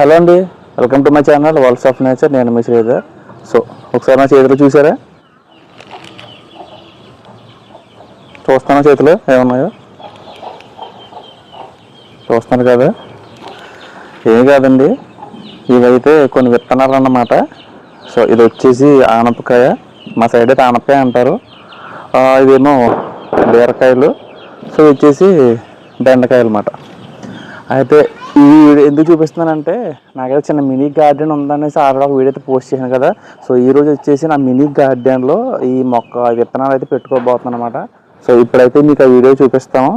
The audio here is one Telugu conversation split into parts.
హలో అండి welcome to my channel walls of nature నేను మీ శ్రీధర్. సో ఒకసారి నా చేతిలో చూసారా? చూస్తాను చేతిలో ఏమున్నాయో? చూస్తున్నారు కదా? ఏం కాదండి ఇవైతే కొన్ని విత్తనాలు అన్నమాట సో ఇది వచ్చేసి ఆనపకాయ. మా సైడ్ అయితే ఆనపకాయ అంటారు. ఇదేమో బీరకాయలు. సో వచ్చేసి బెండకాయలు అన్నమాట. అయితే ఈ వీడియో ఎందుకు చూపిస్తున్నానంటే నాకైతే చిన్న మినీ గార్డెన్ ఉందనేసి ఆల్రెడీ ఒక వీడియో అయితే పోస్ట్ చేశాను కదా. సో ఈ రోజు వచ్చేసి నా మినీ గార్డెన్లో ఈ మొక్క విత్తనాలు అయితే పెట్టుకోబోతున్నాను అనమాట సో ఇప్పుడైతే మీకు ఆ వీడియో చూపిస్తాము.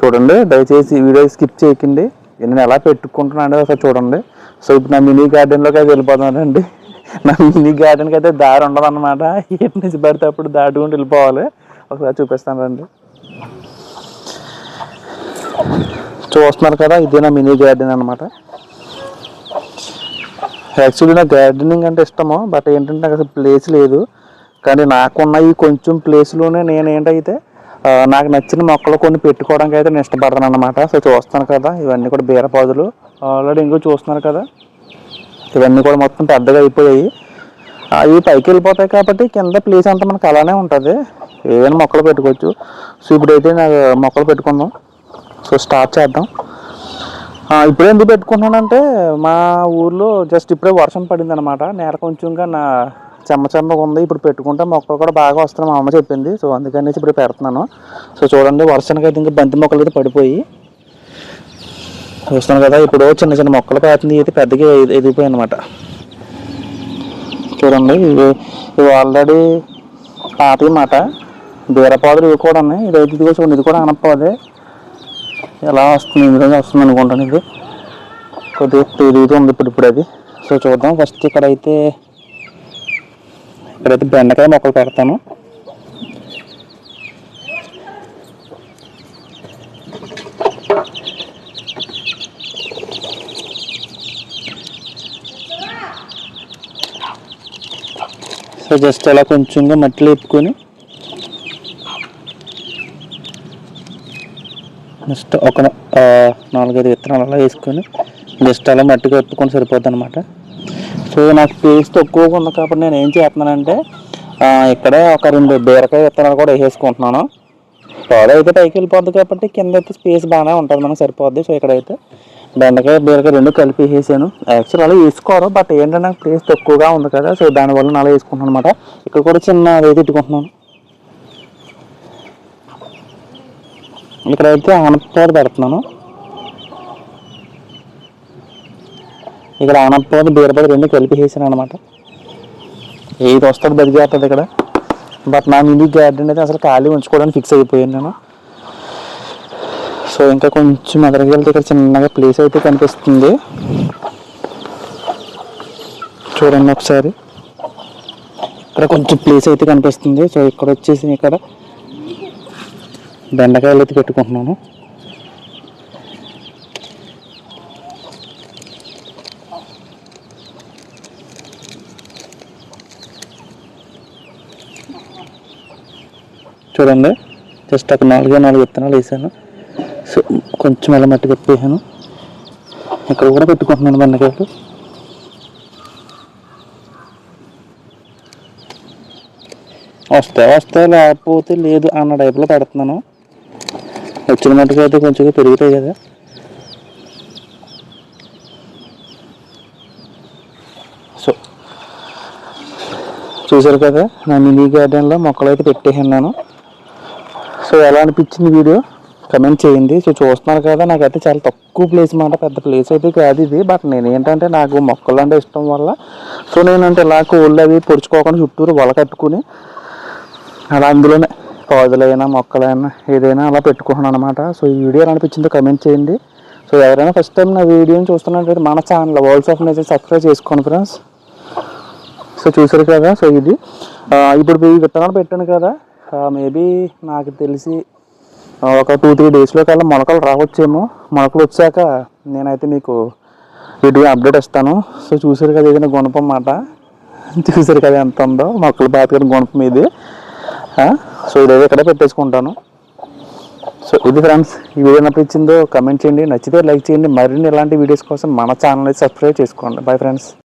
చూడండి దయచేసి వీడియో స్కిప్ చేయకండి. నేను ఎలా పెట్టుకుంటున్నాను ఒకసారి చూడండి. సో ఇప్పుడు నా మినీ గార్డెన్లోకి అయితే వెళ్ళిపోతున్నానండి. నా మినీ గార్డెన్కి అయితే దారి ఉండదు అనమాట నుంచి పడితే అప్పుడు దాటుకుంటూ వెళ్ళిపోవాలి. ఒకసారి చూపిస్తాను రండి. చూస్తున్నారు కదా ఇదే నా మినీ గార్డెన్ అనమాట యాక్చువల్లీ నాకు గార్డెనింగ్ అంటే ఇష్టము బట్ ఏంటంటే నాకు అసలు ప్లేస్ లేదు. కానీ నాకున్న ఈ కొంచెం ప్లేస్లోనే నేను ఏంటైతే నాకు నచ్చిన మొక్కలు కొన్ని పెట్టుకోవడానికి అయితే నేను ఇష్టపడతాను అనమాట సో చూస్తాను కదా ఇవన్నీ కూడా బీరపాదులు ఆల్రెడీ ఇంకో చూస్తున్నారు కదా ఇవన్నీ కూడా మొత్తం పెద్దగా అయిపోయాయి. అవి పైకి వెళ్ళిపోతాయి కాబట్టి కింద ప్లేస్ అంతా మనకు అలానే ఉంటుంది. ఏదైనా మొక్కలు పెట్టుకోవచ్చు. సో ఇప్పుడైతే నాకు మొక్కలు పెట్టుకుందాం. సో స్టార్ట్ చేద్దాం. ఇప్పుడు ఎందుకు పెట్టుకుంటున్నానంటే మా ఊర్లో జస్ట్ ఇప్పుడే వర్షం పడింది అనమాట నేల కొంచెంగా నా చెమ్మ చెమ్మగా ఉంది. ఇప్పుడు పెట్టుకుంటే మొక్కలు కూడా బాగా వస్తున్నాయి మా అమ్మ చెప్పింది. సో అందుకని ఇప్పుడు పెడుతున్నాను. సో చూడండి వర్షానికి అయితే ఇంకా బంతి మొక్కలు అయితే పడిపోయి. చూస్తున్నాను కదా ఇప్పుడు చిన్న చిన్న మొక్కలు కాతుంది అయితే పెద్దగా ఎది- ఎదిగిపోయాయి అనమాట చూడండి ఇవి ఇవి ఆల్రెడీ పాతవి బీరపాదులు ఇవి కూడా ఉన్నాయి. ఇదైతే ఇదిగో చూడండి ఇది కూడా అనకపోదే ఎలా వస్తుంది ఈ విధంగా వస్తుంది అనుకుంటాను ఇది కొద్దిగా తిరుగుతుంది ఇప్పుడు ఇప్పుడు అది సో చూద్దాం. ఫస్ట్ ఇక్కడైతే ఇక్కడైతే బెండకాయ మొక్కలు పెడతాను. సో జస్ట్ అలా కొంచెంగా మట్టిలో ఎత్తుకొని జస్ట్ ఒక నాలుగైదు విత్తనాలు అలా వేసుకొని జస్ట్ అలా మట్టిగా ఎత్తుకొని సరిపోద్ది అనమాట సో నాకు ప్లేస్ తక్కువగా ఉంది కాబట్టి నేను ఏం చేస్తున్నానంటే ఇక్కడ ఒక రెండు బీరకాయ విత్తనాలు కూడా వేసేసుకుంటున్నాను. తోడ అయితే పైకి వెళ్ళిపోద్ది కాబట్టి కింద అయితే స్పేస్ బాగానే ఉంటుంది మనకు సరిపోద్ది. సో ఇక్కడైతే బెండకాయ బీరకాయ రెండు కలిపి వేసేసాను. యాక్చువల్ అలా వేసుకోరు బట్ ఏంటంటే నాకు ప్లేస్ తక్కువగా ఉంది కదా సో దానివల్ల అలా వేసుకుంటున్నాను అనమాట ఇక్కడ కూడా చిన్న రేతి ఇట్టుకుంటున్నాను. ఇక్కడైతే ఆనపకాయ పెడుతున్నాను. ఇక్కడ ఆనపకాయ బీరపడి రెండు కలిపి వేసాను అనమాట ఏది వస్తుంది బతికేస్తుంది ఇక్కడ. బట్ నా మినీ గార్డెన్ అయితే అసలు ఖాళీ ఉంచుకోవడానికి ఫిక్స్ అయిపోయాను నేను. సో ఇంకా కొంచెం ఎదరికి వెళ్తే ఇక్కడ చిన్నగా ప్లేస్ అయితే కనిపిస్తుంది. చూడండి ఒకసారి. ఇక్కడ కొంచెం ప్లేస్ అయితే కనిపిస్తుంది. సో ఇక్కడ వచ్చేసి ఇక్కడ బెండకాయలు అయితే పెట్టుకుంటున్నాను. చూడండి జస్ట్ అక్కడ నాలుగే నాలుగు విత్తనాలు వేసాను. సో కొంచెం ఎలా మట్టి కప్పేసాను ఇక్కడ కూడా పెట్టుకుంటున్నాను బెండకాయలు. వస్తే వస్తే లేకపోతే లేదు అన్న టైప్లో పెడుతున్నాను. వచ్చిన మట్టుకు అయితే కొంచెం పెరుగుతాయి కదా. సో చూసారు కదా నా మినీ గార్డెన్లో మొక్కలు అయితే పెట్టేసాను సో ఎలా అనిపించింది వీడియో? కమెంట్ చేయండి. సో చూస్తున్నారు కదా నాకైతే చాలా తక్కువ ప్లేస్ మాట పెద్ద ప్లేస్ అయితే కాదు ఇది. బట్ నేను ఏంటంటే నాకు మొక్కలు అంటే ఇష్టం వల్ల. సో నేనంటే ఇలా కోళ్ళు అవి పొడుచుకోకుండా చుట్టూరు వల కట్టుకుని అలా అందులోనే పాదులైనా మొక్కలైనా ఏదైనా అలా పెట్టుకుంటున్నాను అనమాట సో ఈ వీడియో అనిపించిందో కమెంట్ చేయండి. సో ఎవరైనా ఫస్ట్ టైం నా వీడియోని చూస్తున్నట్లయితే మన channel walls of nature subscribe చేసుకోండి ఫ్రెండ్స్ సో చూసారు కదా? సో ఇది ఇప్పుడు ఈ విత్తనాలు పెట్టాను కదా? మేబీ నాకు తెలిసి ఒక టూ త్రీ డేస్లో కల్లా మొలకలు రావచ్చేమో. మొలకలు వచ్చాక నేనైతే మీకు వీడియో అప్డేట్ ఇస్తాను. సో చూసారు కదా ఏదైనా గుణపం మాట? చూసారు కదా ఎంత ఉందో? మొక్కలు బాగా గుణపం ఇది. సో ఇదైతే ఇక్కడే పెట్టేసుకుంటాను. సో ఇది ఫ్రెండ్స్ ఈ వీడియో నప్పించిందో కమెంట్ చేయండి. నచ్చితే లైక్ చేయండి. మరిన్ని ఇలాంటి వీడియోస్ కోసం మన ఛానల్ సబ్స్క్రైబ్ చేసుకోండి. Bye friends